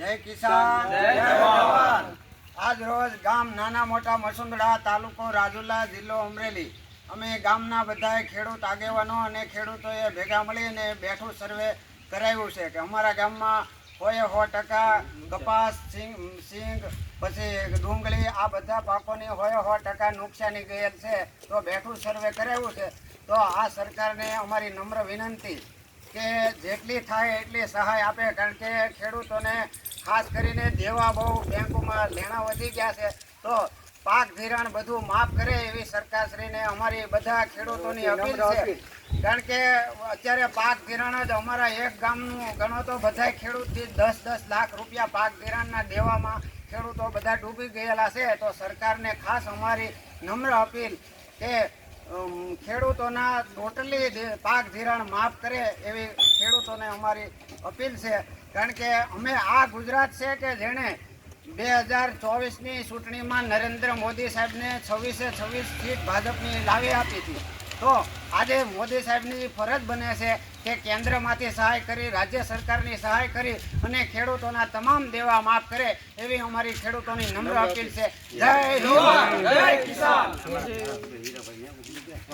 જય કિસાન જય જવાન આજ રોજ ગામ નાના મોટા મસુંદડા તાલુકો રાજુલા જિલ્લો અમરેલી. અમે ગામના બધાએ ખેડૂત આગેવાનો અને ખેડૂતોએ ભેગા મળીને બેઠું સર્વે કરાવ્યું છે કે અમારા ગામમાં હોય સો ટકા કપાસ સિંગ સિંગ પછી ડુંગળી આ બધા પાકોની હોય સો ટકા નુકસાની ગયેલ છે. તો બેઠું સર્વે કરાવ્યું છે. તો આ સરકારને અમારી નમ્ર વિનંતી કે જેટલી થાય એટલી સહાય આપે કારણ કે ખેડૂતોને ખાસ કરીને દેવા બહુ બેંકોમાં લેણા વધી ગયા છે. તો પાક ધિરાણ બધું માફ કરે એવી સરકારશ્રીને અમારી બધા ખેડૂતોની અપીલ છે. કારણ કે અત્યારે પાક ધિરાણ જ અમારા એક ગામનું ગણો તો બધા ખેડૂતથી દસ દસ લાખ રૂપિયા પાક ધિરાણના દેવામાં ખેડૂતો બધા ડૂબી ગયેલા છે. તો સરકારને ખાસ અમારી નમ્ર અપીલ કે ખેડૂતોના ટોટલી પાક ધિરાણ માફ કરે એવી ખેડૂતોને અમારી અપીલ છે. કારણ કે અમે આ ગુજરાત છે કે જેણે બે હજાર ચોવીસની ચૂંટણીમાં નરેન્દ્ર મોદી સાહેબને છવ્વીસે છવ્વીસ સીટ ભાજપની લાવી આપી હતી. તો આજે મોદી સાહેબની ફરજ બને છે કે કેન્દ્રમાંથી સહાય કરી રાજ્ય સરકારની સહાય કરી અને ખેડૂતોના તમામ દેવા માફ કરે એવી અમારી ખેડૂતોની નમ્ર અપીલ છે. જય જય કિસાન.